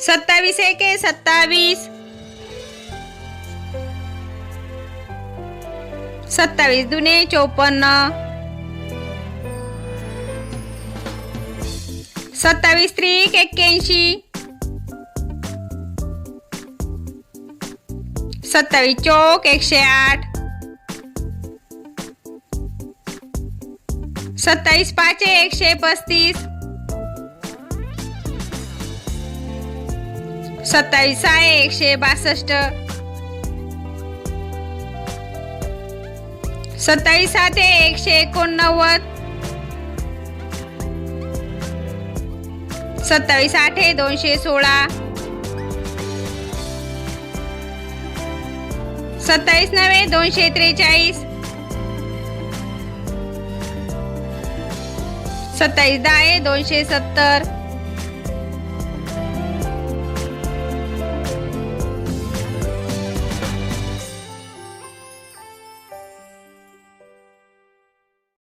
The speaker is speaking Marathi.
सत्तावीस एके सत्तावीस. सत्तावीस दुने चौपन्न. सत्तावीस त्रिक एक्क्याऐंशी. सत्तावीस चौक एकशे आठ. सत्तावीस पाच एकशे पस्तीस. सत्तावीस सहा एकशे बासष्ट. सत्तावीस सात एकशे एकोणनव्वद. सत्तावीस आठ दोनशे सोळा. सत्तावीस नव्हे दोनशे त्रेचाळीस. सत्तावीस दहा दोनशे सत्तर.